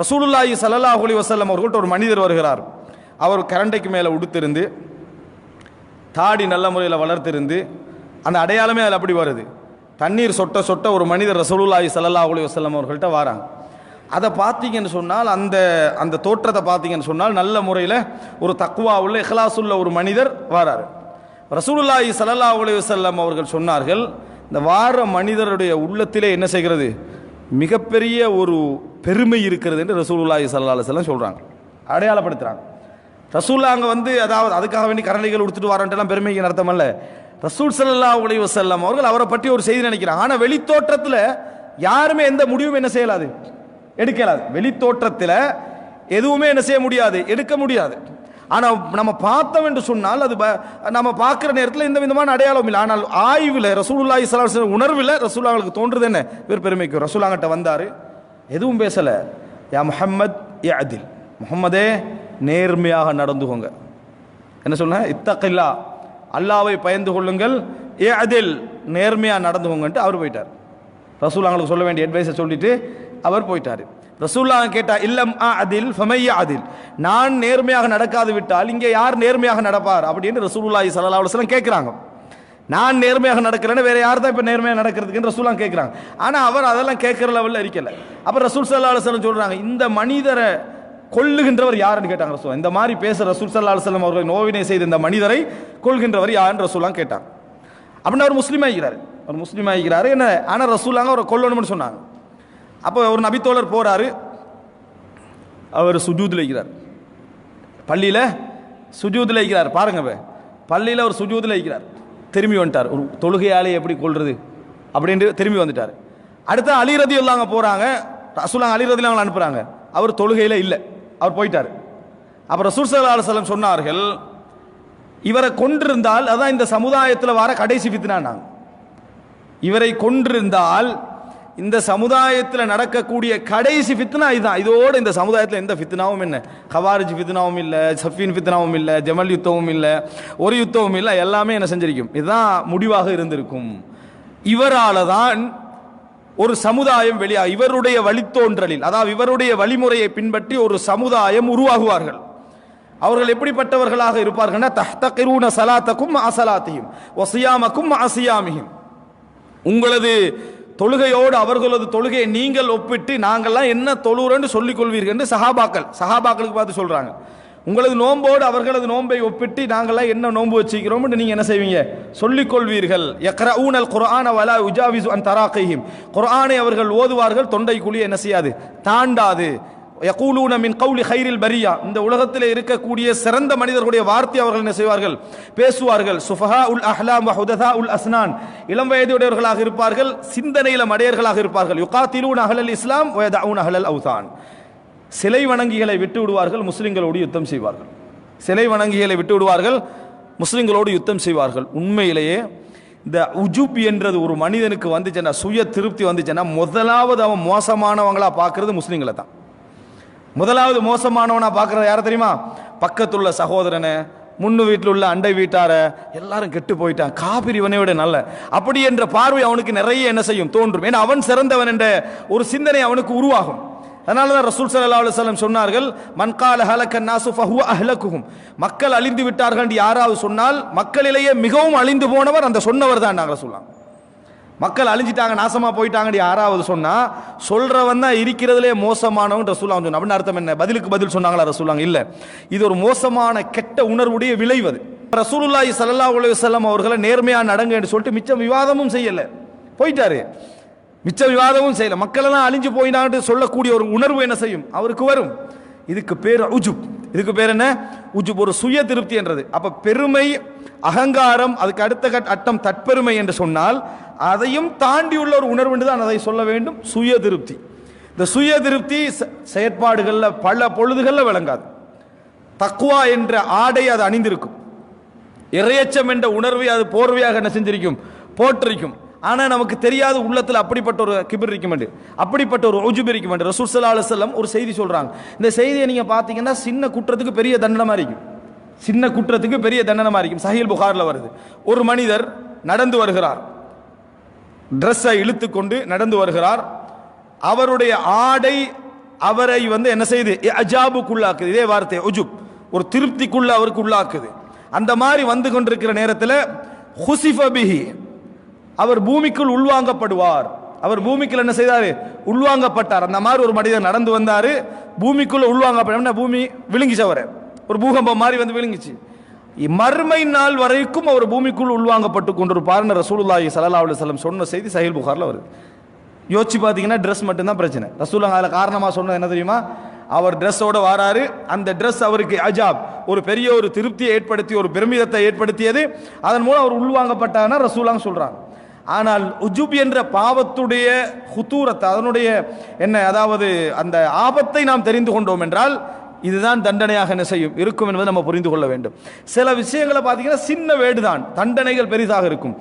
ரசூலுல்லாஹி ஸல்லல்லாஹு அலைஹி வஸல்லம் அவர்கள்ட்ட ஒரு மனிதர் வருகிறார். அவர் கரண்டைக்கு மேலே உடுத்திருந்து தாடி நல்ல முறையில் வளர்த்திருந்து அந்த அடையாளமே அதில் அப்படி வருது. தண்ணீர் சொட்ட சொட்ட ஒரு மனிதர் ரசூலுல்லாஹி ஸல்லல்லாஹு அலைஹி வசல்லம் அவர்கள்ட்ட வராங்க அதை பார்த்தீங்கன்னு சொன்னால் அந்த அந்த தோற்றத்தை பார்த்தீங்கன்னு சொன்னால் நல்ல முறையில் ஒரு தக்குவா உள்ள இஹ்லாசுள்ள உள்ள ஒரு மனிதர் வராரு. ரசூலுல்லாஹி சல்லா அலைஹி வசல்லம் அவர்கள் சொன்னார்கள் இந்த வார மனிதருடைய உள்ளத்திலே என்ன செய்கிறது? மிகப்பெரிய ஒரு பெருமை இருக்கிறது என்று ரசூலுல்லாஹி சல்லா அலைஹி சொல்கிறாங்க அடையாளப்படுத்துகிறாங்க ரசூல்லா அங்கே வந்து அதாவது அதுக்காக வேண்டி கரணைகள் உடுத்துட்டு வாரன்ட்டுலாம் பெருமைக்கு அர்த்தம் அல்ல ரசூல் சல்லா அலைஹி வஸல்லம் அவர்கள் அவரை பற்றி ஒரு செய்தி நினைக்கிறாங்க. ஆனால் வெளித்தோற்றத்தில் யாருமே எந்த முடிவும் என்ன செய்யலாது? எடுக்கலாது. வெளித்தோற்றத்தில் எதுவுமே என்ன செய்ய முடியாது எடுக்க முடியாது. ஆனால் நம்ம பார்த்தோம் என்று சொன்னால் அது ப- நம்ம பார்க்குற நேரத்தில் இந்த விதமான அடையாளம் இல்லை. ஆனால் ஆய்வில் ரசூலுல்லாஹி சலாஹ் உணர்வில் ரசூல்லாங்களுக்கு தோன்றுது என்ன? இவர் பெருமைக்கு ரசூலாங்கிட்ட வந்தார். எதுவும் பேசலை. யா முஹம்மத் ஏ அதில் முகம்மதே நேர்மையாக நடந்துகோங்க. என்ன சொன்ன இத்தக்கில்லா அல்லாவை பயந்து கொள்ளுங்கள். ஏ அதில் நேர்மையாக நடந்துகோங்கன்ட்டு அவர் போயிட்டார். ரசூலாங்களுக்கு சொல்ல வேண்டிய அட்வைஸை சொல்லிட்டு அவர் போயிட்டார். ரசூல்லா கேட்டா இல்லம் ஆ அதில் ஃபமையா அதில் நான் நேர்மையாக நடக்காது விட்டால் இங்கே யார் நேர்மையாக நடப்பார்? அப்படின்னு ரசூலுல்லாஹி சல்லா அலுவலம் கேட்குறாங்க நான் நேர்மையாக நடக்கிறேன்னு வேற யார் தான் இப்போ நேர்மையாக நடக்கிறதுக்குன்னு ரசூலாம் கேட்குறாங்க ஆனால் அவர் அதெல்லாம் கேட்குற லெவலில் இருக்கல. அப்போ ரசூல் சல்லா அலுவலம் சொல்கிறாங்க இந்த மனிதரை கொள்ளுகின்றவர் யாருன்னு கேட்டாங்க ரசூல். இந்த மாதிரி பேச ரசூல் சல்லா அலுவலம் அவர்கள் நோவினை செய்த இந்த மனிதரை கொள்கின்றவர் யாருன்னு ரசூலாம் கேட்டாங்க. அப்படின்னு அவர் முஸ்லீம் ஆகிறார் அவர் முஸ்லீம் ஆகிறார் என்ன ஆனால் ரசூலாங்க அவரை கொல்லணும்னு சொன்னாங்க. அப்போ ஒரு நபித்தோழர் போறாரு. அவர் சுஜூதில் இருக்கிறார். பள்ளியில் சுஜூதில் இருக்கிறார். பாருங்க பள்ளியில் அவர் சுஜூதில் இருக்கிறார். திரும்பி வந்துட்டார். ஒரு தொழுகையாலே எப்படி கொள்வது அப்படின்ட்டு திரும்பி வந்துட்டார். அடுத்த அலிரதி ரதி போகிறாங்க ரசூலாங்க அலி அவங்க அனுப்புகிறாங்க அவர் தொழுகையில் இல்லை. அவர் போயிட்டார். அப்போ ரசூல் சல்லா அலுவலம் சொன்னார்கள் இவரை கொண்டிருந்தால் அதான் இந்த சமுதாயத்தில் வர கடைசி ஃபித்னானாங்க இவரை கொண்டிருந்தால் இந்த சமுதாயத்தில் நடக்கக்கூடிய கடைசி ஃபித்னா இதுதான். இதோட இந்த சமுதாயத்தில் எந்த ஃபித்னாவும் என்ன ஹவாரிஜ் ஃபித்னாவும் இல்லை சஃபீன் ஃபித்னாவும் இல்லை ஜமல் யுத்தமும் இல்லை ஒரு யுத்தமும் இல்லை எல்லாமே என்ன செஞ்சிருக்கும். இதுதான் முடிவாக இருந்திருக்கும். இவரால தான் ஒரு சமுதாயம் வெளியா இவருடைய வழித்தோன்றலில் அதாவது இவருடைய வழிமுறையை பின்பற்றி ஒரு சமுதாயம் உருவாகுவார்கள். அவர்கள் எப்படிப்பட்டவர்களாக இருப்பார்கள்னா தஹ்தகிரூன சலாத்தக்கும் அசலாத்தையும் ஒசியாமக்கும் அசியாமியும். உங்களது தொழுகையோடு அவர்களது தொழுகையை நீங்கள் ஒப்பிட்டு நாங்கள்லாம் என்ன தொழுகிறோன்னு சொல்லிக் கொள்வீர்கள் என்று சஹாபாக்கள் சஹாபாக்களுக்கு பார்த்து சொல்கிறாங்க உங்களது நோம்போடு அவர்களது நோன்பை ஒப்பிட்டு நாங்கள்லாம் என்ன நோன்பு வச்சுக்கிறோம்னு நீங்கள் என்ன செய்வீங்க? சொல்லிக் கொள்வீர்கள் யக்ரஊனல் குரான வலா உஜாவிசு அன் தராக்கையும் குரானை அவர்கள் ஓதுவார்கள் தொண்டைக்குழி என்ன செய்யாது? தாண்டாது. யகூலூன மின் கவுலி ஹைரில் பரியா இந்த உலகத்தில் இருக்கக்கூடிய சிறந்த மனிதர்களுடைய வார்த்தை அவர்கள் என்ன செய்வார்கள்? பேசுவார்கள். சுஃபஹா உல் அஹ்லாம் வ ஹுததா உல் அஸ்னான். இளம் வயதுடையவர்களாக இருப்பார்கள். சிந்தனையில மடையர்களாக இருப்பார்கள். யுகாத்திலூன் அஹலல் இஸ்லாம் வயதாவுன் அஹலல் அவுதான் சிலை வணங்கிகளை விட்டு விடுவார்கள் முஸ்லிம்களோடு யுத்தம் செய்வார்கள். சிலை வணங்கிகளை விட்டு விடுவார்கள் முஸ்லிம்களோடு யுத்தம் செய்வார்கள். உண்மையிலேயே இந்த உஜுப் என்றது ஒரு மனிதனுக்கு வந்துச்சுன்னா சுய திருப்தி வந்துச்சுன்னா முதலாவது அவன் மோசமானவங்களா பார்க்கறது முஸ்லீம்களை தான். முதலாவது மோசமானவனா பார்க்கறது யாரை தெரியுமா? பக்கத்துள்ள சகோதரனை முன்னு வீட்டில் உள்ள அண்டை வீட்டார எல்லாரும் கெட்டு போயிட்டான். காபிரி இவனை விட நல்ல. அப்படி என்ற பார்வை அவனுக்கு நிறைய என்ன செய்யும்? தோன்றும். ஏன்னா அவன் சிறந்தவன் என்ற ஒரு சிந்தனை அவனுக்கு உருவாகும். அதனால தான் ரசூல் சல்லா அலுவலம் சொன்னார்கள் மன்கால ஹலக்க நாசு ஃபஹுவ அஹ்லகுஹும். மக்கள் அழிந்து விட்டார்கள் என்று யாராவது சொன்னால் மக்களிலேயே மிகவும் அழிந்து போனவர் அந்த சொன்னவர் தான் நாங்கள் சொல்லலாம் மக்கள் அழிஞ்சிட்டாங்க நாசமாக போயிட்டாங்கன்னு யாராவது சொன்னால் சொல்கிறவன் தான் இருக்கிறதுலே மோசமானவன் ரசூலாம் சொன்ன அப்படின்னு அர்த்தம் என்ன? பதிலுக்கு பதில் சொன்னாங்களா ரசூலாங்க இல்லை. இது ஒரு மோசமான கெட்ட உணர்வுடைய விளைவு அது. ரசூலுல்லாஹி சல்லா உலகம் அவர்களை நேர்மையாக நடங்க என்று சொல்லிட்டு மிச்சம் விவாதமும் செய்யலை. போயிட்டாரு. மிச்ச விவாதமும் செய்யலை. மக்களெல்லாம் அழிஞ்சு போயினான்ட்டு சொல்லக்கூடிய ஒரு உணர்வு என்ன செய்யும்? அவருக்கு வரும். இதுக்கு பேர் உஜுப். இதுக்கு பேர் என்ன? உஜுப் ஒரு சுய திருப்தி என்றது. அப்ப பெருமை அகங்காரம் அதுக்கு அடுத்த கட்- அட்டம் தற்பெருமை என்று சொன்னால் அதையும் தாண்டியுள்ள ஒரு உணர்வு என்று தான் அதை சொல்ல வேண்டும். சுய திருப்தி. இந்த சுய திருப்தி செயற்பாடுகளில் பல பொழுதுகளில் விளங்காது. தக்குவா என்ற ஆடை அது அணிந்திருக்கும். இறையச்சம் என்ற உணர்வை அது போர்வையாக என்ன செஞ்சிருக்கும் போற்றிருக்கும். ஆனால் நமக்கு தெரியாத உள்ளத்தில் அப்படிப்பட்ட ஒரு கிபிர் இருக்க என்று அப்படிப்பட்ட ஒரு ஒஜுபி இருக்க என்று ரசூல் சல்லா அலுவலம் ஒரு செய்தி சொல்கிறாங்க இந்த செய்தியை நீங்கள் பார்த்தீங்கன்னா சின்ன குற்றத்துக்கு பெரிய தண்டனமாக இருக்கும். சின்ன குற்றத்துக்கு பெரிய தண்டனமாக இருக்கும். சஹீல் புகாரில் வருது. ஒரு மனிதர் நடந்து வருகிறார். ட்ரெஸ்ஸை இழுத்து கொண்டு நடந்து வருகிறார். அவருடைய ஆடை அவரை வந்து என்ன செய்யுது? அஜாபுக்குள்ளாக்குது இதே வார்த்தை ஒஜுப் ஒரு திருப்திக்குள்ள அவருக்கு உள்ளாக்குது. அந்த மாதிரி வந்து கொண்டிருக்கிற நேரத்தில் ஹுசிஃபபிஹி அவர் பூமிக்குள் உள்வாங்கப்படுவார். அவர் பூமிக்குள் என்ன செய்தார்? உள்வாங்கப்பட்டார். அந்த மாதிரி ஒரு மனிதர் நடந்து வந்தார். பூமிக்குள்ள உள்வாங்கப்பட்ட பூமி விழுங்கிச்சு அவரை. ஒரு பூகம்பம் மாதிரி வந்து விழுங்கிச்சு. மறுமை நாள் வரைக்கும் அவர் பூமிக்குள் உள்வாங்கப்பட்டு கொண்டிருப்பார்னு ரசூலுல்லாஹி சல்லா அலி சொல்லம் சொன்ன செய்தி சஹில் புகாரில் வருது. யோசிச்சு பார்த்தீங்கன்னா ட்ரெஸ் மட்டும்தான் பிரச்சனை. ரசூலாங்க அதில் காரணமாக சொன்னது என்ன தெரியுமா? அவர் ட்ரெஸ்ஸோட வராரு. அந்த ட்ரெஸ் அவருக்கு அஜாப். ஒரு பெரிய ஒரு திருப்தியை ஏற்படுத்தி ஒரு பெருமிதத்தை ஏற்படுத்தியது. அதன் மூலம் அவர் உள்வாங்கப்பட்டார்னா ரசூலாங்க சொல்கிறாங்க ஆனால் உஜுப் என்ற பாவத்துடைய ஹுத்தூரத்தை அதனுடைய என்ன அதாவது அந்த ஆபத்தை நாம் தெரிந்து கொண்டோம் என்றால் இதுதான் தண்டனையாக என்ன செய்யும் இருக்கும் என்பதை நம்ம புரிந்து கொள்ள வேண்டும். சில விஷயங்களை பார்த்தீங்கன்னா சின்ன வேடுதான் தண்டனைகள் பெரிதாக இருக்கும்.